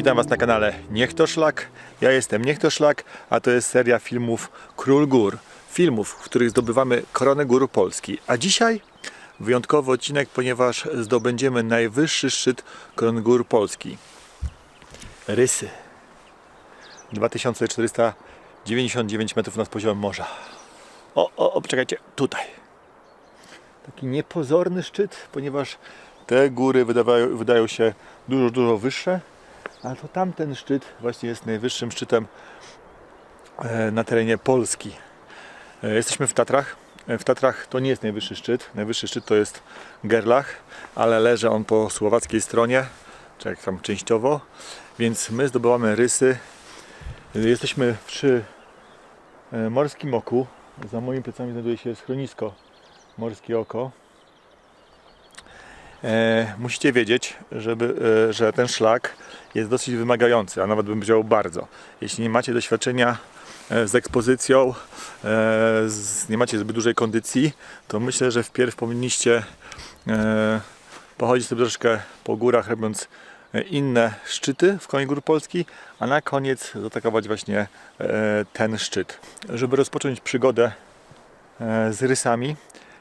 Witam Was na kanale Niech to Szlak. Ja jestem Niech to Szlak, a to jest seria filmów Król Gór. Filmów, w których zdobywamy koronę gór Polski. A dzisiaj wyjątkowy odcinek, ponieważ zdobędziemy najwyższy szczyt korony gór Polski. Rysy. 2499 metrów nad poziomem morza. O, o, o, czekajcie, tutaj. Taki niepozorny szczyt, ponieważ te góry wydawają, wydają się dużo, dużo wyższe, a to tamten szczyt właśnie jest najwyższym szczytem e, na terenie Polski. E, Jesteśmy w Tatrach. E, W Tatrach to nie jest najwyższy szczyt. Najwyższy szczyt to jest Gerlach, ale leży on po słowackiej stronie, czy jak tam częściowo, więc my zdobywamy rysy. Jesteśmy przy Morskim Oku. Za moimi plecami znajduje się schronisko Morskie Oko. E, musicie wiedzieć, żeby, e, że ten szlak jest dosyć wymagający, a nawet bym powiedział bardzo. Jeśli nie macie doświadczenia e, z ekspozycją, e, z, nie macie zbyt dużej kondycji, to myślę, że wpierw powinniście e, pochodzić sobie troszeczkę po górach, robiąc e, inne szczyty w Koni Gór Polski, a na koniec zaatakować właśnie e, ten szczyt. Żeby rozpocząć przygodę e, z rysami,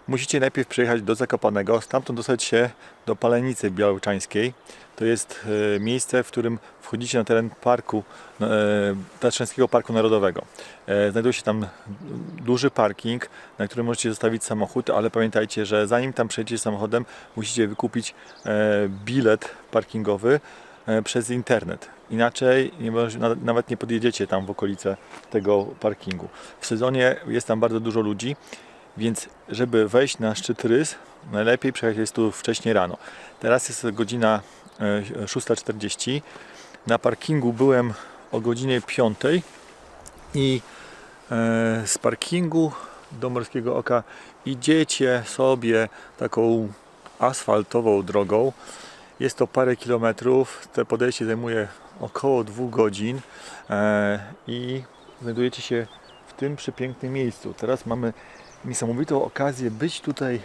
musicie najpierw przyjechać do Zakopanego, stamtąd dostać się do Palenicy Białoczańskiej. To jest e, miejsce, w którym wchodzicie na teren parku, e, Tatrzańskiego Parku Narodowego. E, Znajduje się tam duży parking, na którym możecie zostawić samochód, ale pamiętajcie, że zanim tam przejdziecie samochodem, musicie wykupić bilet parkingowy przez internet. Inaczej nie, nawet nie podjedziecie tam w okolice tego parkingu. W sezonie jest tam bardzo dużo ludzi, więc żeby wejść na szczyt Rys, najlepiej przyjechać jest tu wcześniej rano. Teraz jest godzina e, 6.40. Na parkingu byłem o godzinie 5 i e, z parkingu do Morskiego Oka idziecie sobie taką asfaltową drogą. Jest to parę kilometrów. To podejście zajmuje około dwóch godzin e, i znajdujecie się w tym przepięknym miejscu. Teraz mamy niesamowitą okazję być tutaj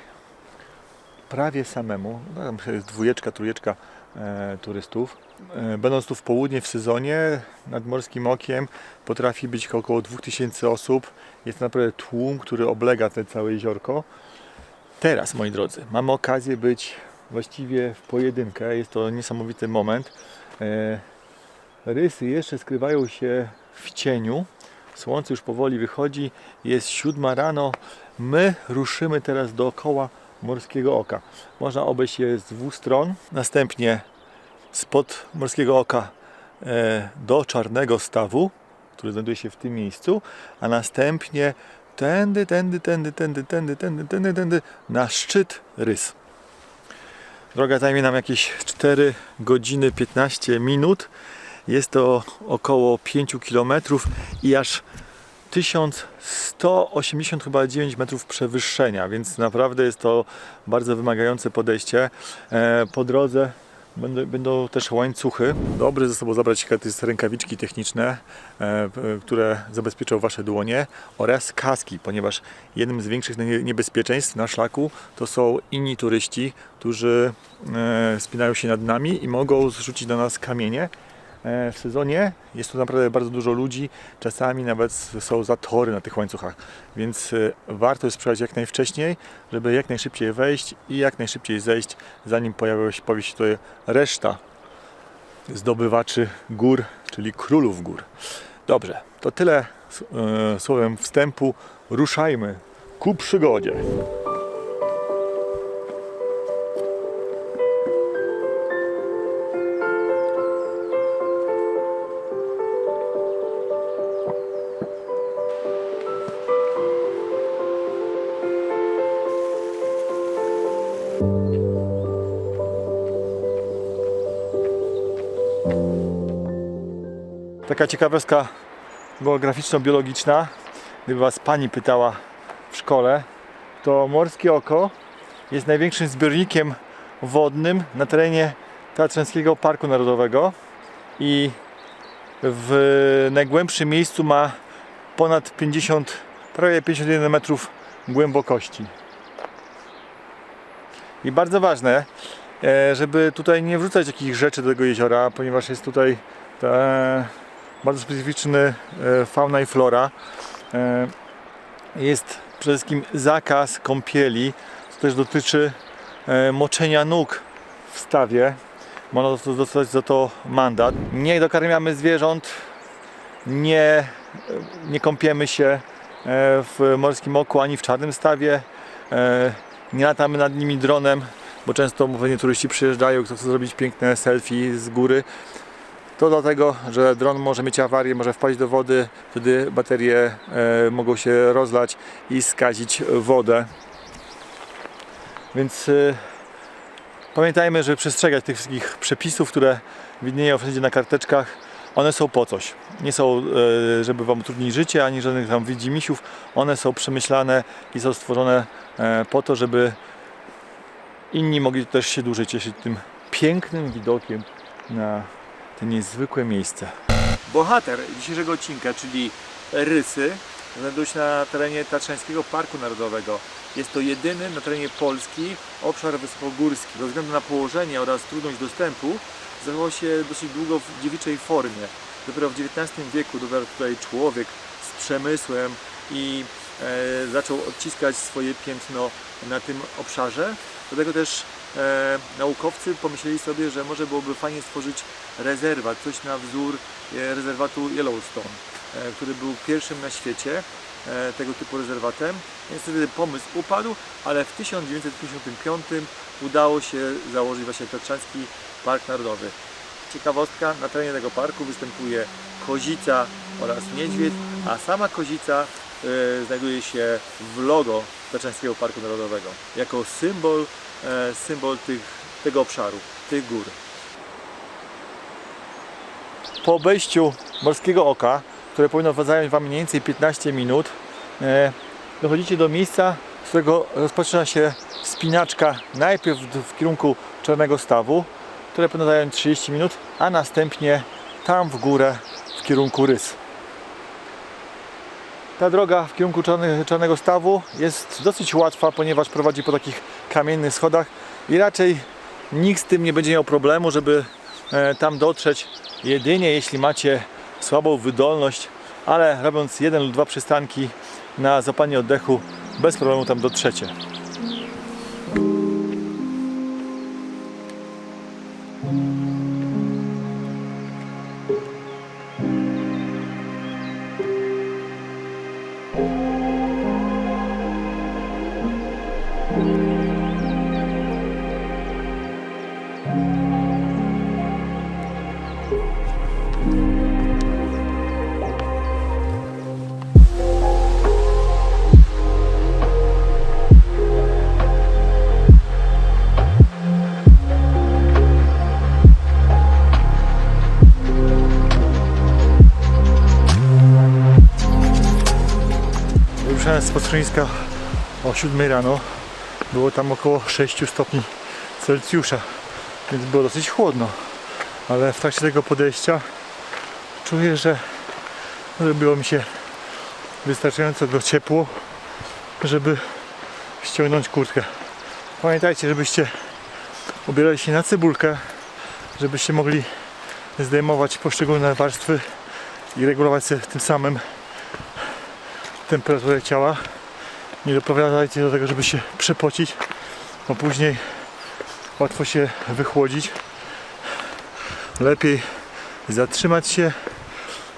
prawie samemu. No, tam jest dwójeczka, trójeczka e, turystów. E, będąc tu w południe w sezonie nad Morskim Okiem potrafi być około 2000 osób. Jest naprawdę tłum, który oblega te całe jeziorko. Teraz, moi drodzy, mamy okazję być właściwie w pojedynkę. Jest to niesamowity moment. E, rysy jeszcze skrywają się w cieniu. Słońce już powoli wychodzi. Jest siódma rano. My ruszymy teraz dookoła Morskiego Oka. Można obejść je z dwóch stron. Następnie spod Morskiego Oka e, do Czarnego Stawu, który znajduje się w tym miejscu, a następnie tędy, tędy, tędy, tędy, tędy, tędy, tędy, tędy na szczyt Rys. Droga zajmie nam jakieś 4 godziny 15 minut. Jest to około 5 km i aż 1189 chyba 9 metrów przewyższenia, więc naprawdę jest to bardzo wymagające podejście. E, Po drodze będą, będą też łańcuchy. Dobry ze sobą zabrać jest rękawiczki techniczne, e, które zabezpieczą Wasze dłonie oraz kaski, ponieważ jednym z większych nie- niebezpieczeństw na szlaku to są inni turyści, którzy e, spinają się nad nami i mogą zrzucić do nas kamienie. E, W sezonie jest tu naprawdę bardzo dużo ludzi, czasami nawet są zatory na tych łańcuchach, więc e, warto jest przyjechać jak najwcześniej, żeby jak najszybciej wejść i jak najszybciej zejść, zanim pojawi się, pojawi się tutaj reszta zdobywaczy gór, czyli królów gór. Dobrze, to tyle e, słowem wstępu. Ruszajmy ku przygodzie. Taka ciekawostka geograficzno-biologiczna. Gdyby Was Pani pytała w szkole, to Morskie Oko jest największym zbiornikiem wodnym na terenie Tatrzańskiego Parku Narodowego i w najgłębszym miejscu ma ponad 50, prawie 51 metrów głębokości. I bardzo ważne, e, żeby tutaj nie wrzucać jakichś rzeczy do tego jeziora, ponieważ jest tutaj te bardzo specyficzny e, fauna i flora. E, Jest przede wszystkim zakaz kąpieli, co też dotyczy e, moczenia nóg w stawie. Można dostać za to mandat. Nie dokarmiamy zwierząt, nie, nie kąpiemy się w morskim oku ani w czarnym stawie. Nie latamy nad nimi dronem, bo często pewnie turyści przyjeżdżają, chcą sobie zrobić piękne selfie z góry. To dlatego, że dron może mieć awarię, może wpaść do wody, wtedy baterie e, mogą się rozlać i skazić wodę. Więc e, pamiętajmy, żeby przestrzegać tych wszystkich przepisów, które widnieją wszędzie na karteczkach. One są po coś. Nie są, e, żeby Wam utrudnić życie, ani żadnych tam widzimisiów. One są przemyślane i są stworzone po to, żeby inni mogli też się dłużej cieszyć tym pięknym widokiem na to niezwykłe miejsce. Bohater dzisiejszego odcinka, czyli Rysy, znajduje się na terenie Tatrzańskiego Parku Narodowego. Jest to jedyny na terenie Polski obszar wysokogórski. Ze względu na położenie oraz trudność dostępu zachował się dosyć długo w dziewiczej formie. Dopiero w XIX wieku dopiero tutaj człowiek z przemysłem i e, zaczął odciskać swoje piętno na tym obszarze. Dlatego też e, naukowcy pomyśleli sobie, że może byłoby fajnie stworzyć rezerwat, coś na wzór e, rezerwatu Yellowstone, e, który był pierwszym na świecie e, tego typu rezerwatem. Niestety pomysł upadł, ale w 1955 udało się założyć właśnie Tatrzański Park Narodowy. Ciekawostka, na terenie tego parku występuje kozica oraz niedźwiedź, a sama kozica e, znajduje się w logo Tatrzańskiego Parku Narodowego jako symbol, symbol tych, tego obszaru, tych gór. Po obejściu Morskiego Oka, które powinno zająć Wam mniej więcej 15 minut, e, dochodzicie do miejsca, z którego rozpoczyna się wspinaczka najpierw w- kierunku Czarnego Stawu, które powinno zająć 30 minut, a następnie tam w górę w kierunku Rys. Ta droga w kierunku Czarnego Stawu jest dosyć łatwa, ponieważ prowadzi po takich kamiennych schodach i raczej nikt z tym nie będzie miał problemu, żeby e, tam dotrzeć. Jedynie jeśli macie słabą wydolność, ale robiąc jeden lub dwa przystanki na zapanie oddechu, bez problemu tam dotrzecie. Z schroniska o 7 rano. Było tam około 6 stopni Celsjusza, więc było dosyć chłodno. Ale w trakcie tego podejścia czuję, że zrobiło mi się wystarczająco do ciepło, żeby ściągnąć kurtkę. Pamiętajcie, żebyście ubierali się na cybulkę, żebyście mogli zdejmować poszczególne warstwy i regulować sobie tym samym temperaturę ciała. Nie doprowadzajcie do tego, żeby się przepocić, bo później łatwo się wychłodzić. Lepiej zatrzymać się,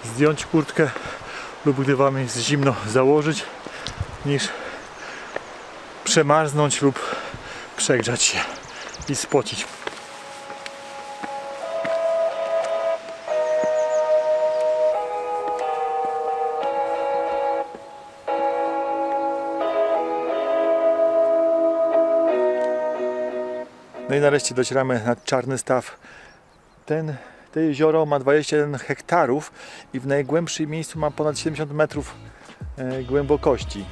zdjąć kurtkę lub gdy Wam jest zimno założyć, niż przemarznąć lub przegrzać się i spocić. No i nareszcie docieramy nad Czarny Staw. Ten, to jezioro ma 21 hektarów i w najgłębszym miejscu ma ponad 70 metrów e, głębokości,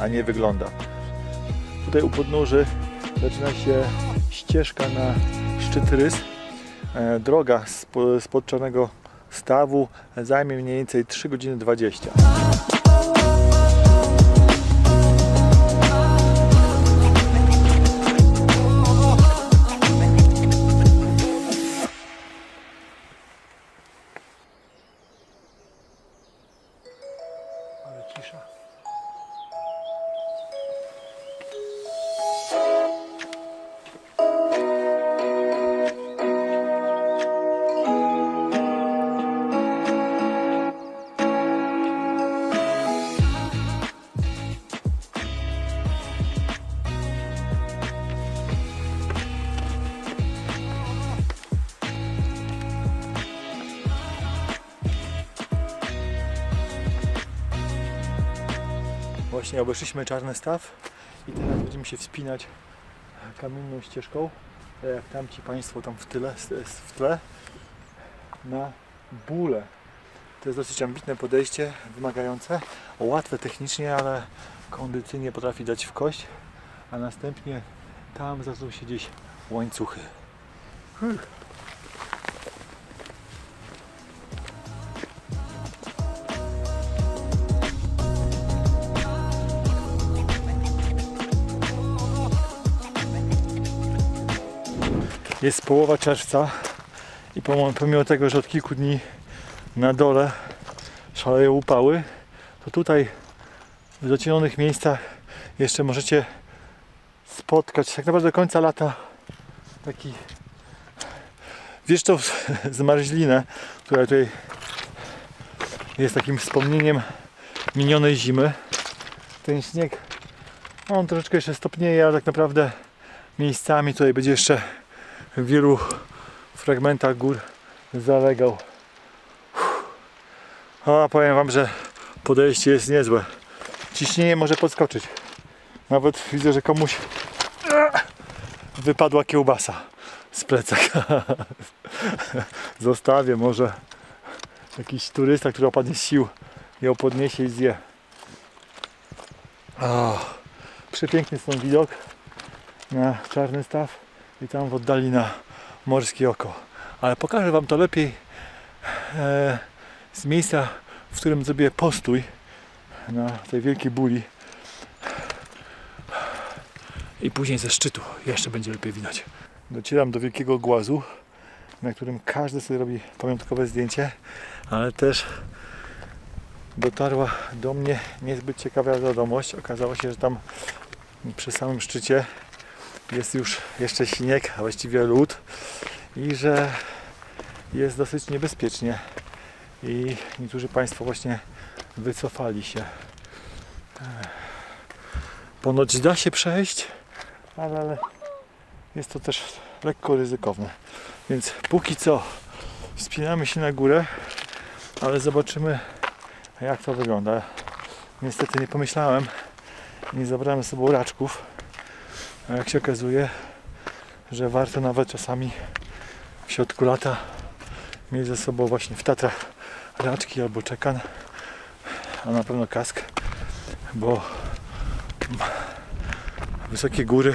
a nie wygląda. Tutaj u podnóży zaczyna się ścieżka na szczyt Rys. E, droga spo- spod Czarnego Stawu zajmie mniej więcej 3 godziny 20. Właśnie obeszliśmy Czarny Staw i teraz będziemy się wspinać kamienną ścieżką, tak jak tamci Państwo tam w tyle, w tle, na bóle. To jest dosyć ambitne podejście, wymagające, łatwe technicznie, ale kondycyjnie potrafi dać w kość, a następnie tam zaczną się gdzieś łańcuchy. Jest połowa czerwca i pomimo, tego, że od kilku dni na dole szaleją upały, to tutaj w zacienionych miejscach jeszcze możecie spotkać tak naprawdę do końca lata taki wieszczą zmarzlinę, która tutaj jest takim wspomnieniem minionej zimy. Ten śnieg, on troszeczkę jeszcze stopnieje, ale tak naprawdę miejscami tutaj będzie jeszcze w wielu fragmentach gór zalegał. A powiem Wam, że podejście jest niezłe. Ciśnienie może podskoczyć. Nawet widzę, że komuś wypadła kiełbasa z plecaka. Zostawię może jakiś turysta, który opadnie z sił ją podniesie i zje. O, przepiękny stąd widok na czarny staw i tam w oddali na morskie oko. Ale pokażę Wam to lepiej e, z miejsca, w którym zrobię postój na tej wielkiej buli. I później ze szczytu jeszcze będzie lepiej widać. Docieram do wielkiego głazu, na którym każdy sobie robi pamiątkowe zdjęcie, ale też dotarła do mnie niezbyt ciekawa wiadomość. Okazało się, że tam przy samym szczycie jest już jeszcze śnieg, a właściwie lód i że jest dosyć niebezpiecznie i niektórzy Państwo właśnie wycofali się. Ponoć da się przejść, ale, jest to też lekko ryzykowne. Więc póki co wspinamy się na górę, ale zobaczymy jak to wygląda. Niestety nie pomyślałem, nie zabrałem ze sobą raczków. A jak się okazuje, że warto nawet czasami w środku lata mieć ze sobą właśnie w Tatrach raczki albo czekan, a na pewno kask, bo wysokie góry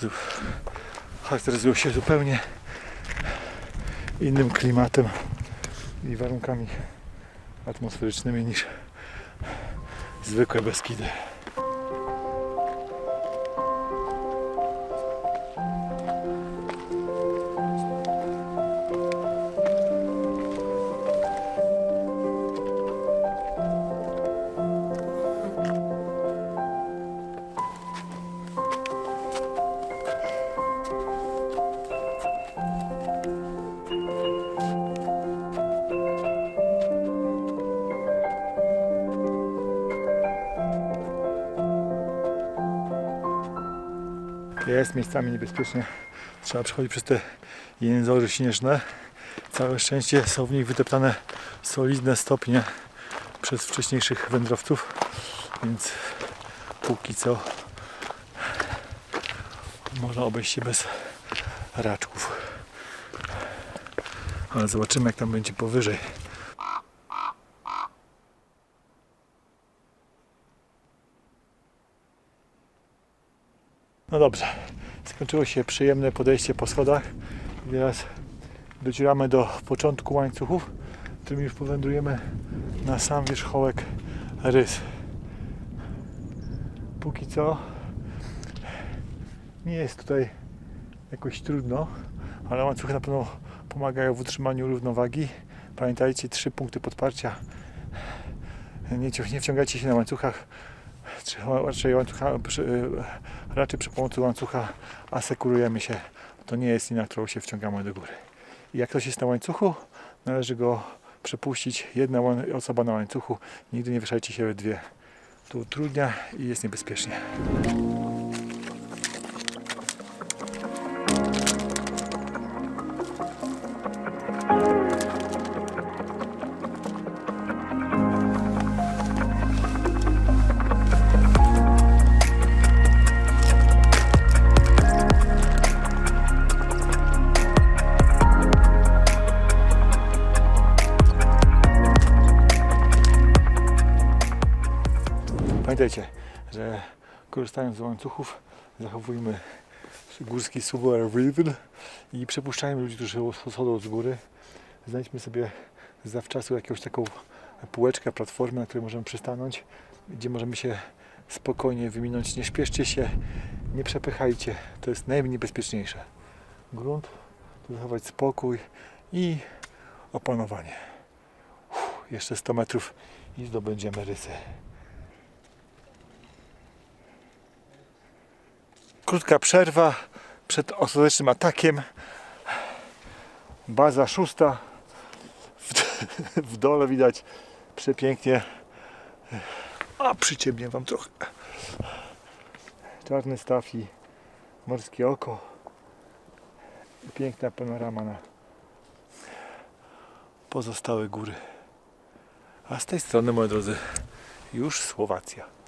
zu- charakteryzują się zupełnie innym klimatem i warunkami atmosferycznymi niż zwykłe Beskidy. Jest miejscami niebezpiecznie. Trzeba przechodzić przez te jęzory śnieżne. Całe szczęście są w nich wyteptane solidne stopnie przez wcześniejszych wędrowców, więc póki co można obejść się bez raczków. Ale zobaczymy jak tam będzie powyżej. No dobrze, skończyło się przyjemne podejście po schodach teraz docieramy do początku łańcuchów, którym już powędrujemy na sam wierzchołek rys. Póki co nie jest tutaj jakoś trudno, ale łańcuchy na pewno pomagają w utrzymaniu równowagi. Pamiętajcie, trzy punkty podparcia Nie, nie wciągajcie się na łańcuchach. Raczej, łańcucha, przy, y, raczej przy pomocy łańcucha asekurujemy się. To nie jest lina, którą się wciągamy do góry. I jak ktoś jest na łańcuchu, należy go przepuścić. Jedna osoba na łańcuchu. Nigdy nie wieszajcie się we dwie. To utrudnia i jest niebezpiecznie. Pamiętajcie, że korzystając z łańcuchów zachowujmy górski suwar rhythm i przepuszczajmy ludzi, którzy schodzą z góry. Znajdźmy sobie zawczasu jakąś taką półeczkę, platformę, na której możemy przystanąć, gdzie możemy się spokojnie wyminąć. Nie śpieszcie się, nie przepychajcie. To jest najmniej bezpieczniejsze. Grunt, zachować spokój i opanowanie. Uff, jeszcze 100 metrów i zdobędziemy rysy. Krótka przerwa przed ostatecznym atakiem. Baza szósta. W, w dole widać przepięknie. A przyciemnię wam trochę. Czarny staw i morskie oko. Piękna panorama na pozostałe góry. A z tej strony, moi drodzy, już Słowacja.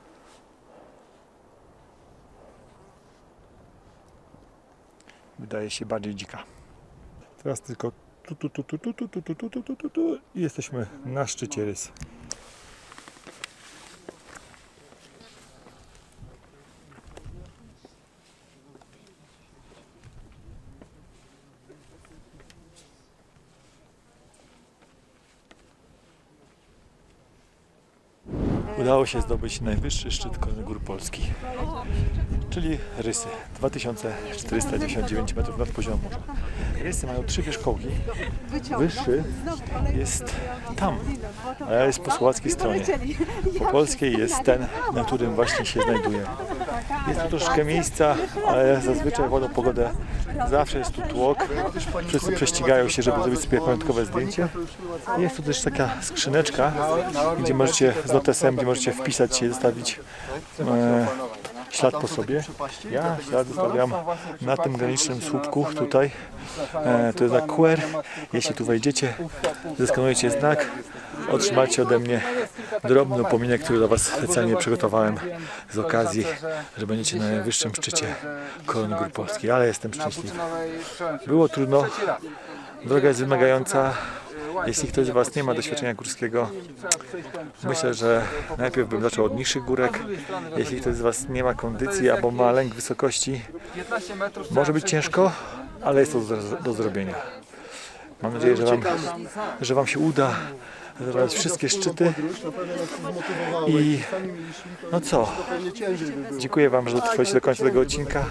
Wydaje się bardziej dzika. Teraz tylko tu, tu, tu, tu, tu, tu, tu, tu, tu, tu, tu, tu, i jesteśmy na szczycie rys. Udało się zdobyć najwyższy szczyt Korony Gór Polski, czyli Rysy, 2499 metrów nad poziomem morza. Rysy mają trzy wierzchołki, wyższy jest tam, a jest po słowackiej stronie. Po polskiej jest ten, na którym właśnie się znajduję. Jest tu troszkę miejsca, ale zazwyczaj w ładną pogodę zawsze jest tu tłok. Wszyscy prześcigają się, żeby zrobić sobie pamiątkowe zdjęcie. Jest tu też taka skrzyneczka, gdzie możecie z notesem, gdzie możecie wpisać się zostawić e, ślad po sobie. Ja ślad zostawiam na tym granicznym słupku tutaj. E, to jest znak QR. Jeśli tu wejdziecie, zeskanujecie znak, otrzymacie ode mnie drobny upominek, który dla Was specjalnie przygotowałem z okazji, że będziecie na najwyższym szczycie Korony Gór Polskiej, ale jestem szczęśliwy. Było trudno, droga jest wymagająca. Jeśli ktoś z Was nie ma doświadczenia górskiego, myślę, że najpierw bym zaczął od niższych górek. Jeśli ktoś z Was nie ma kondycji albo ma lęk wysokości, może być ciężko, ale jest to do, do zrobienia. Mam nadzieję, że Wam, że wam się uda zebrać wszystkie szczyty. I no co? Dziękuję Wam, że dotrwaliście do końca tego odcinka.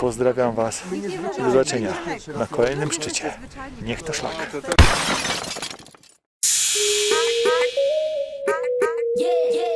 Pozdrawiam Was i do zobaczenia na kolejnym szczycie. Niech to szlak. Yeah.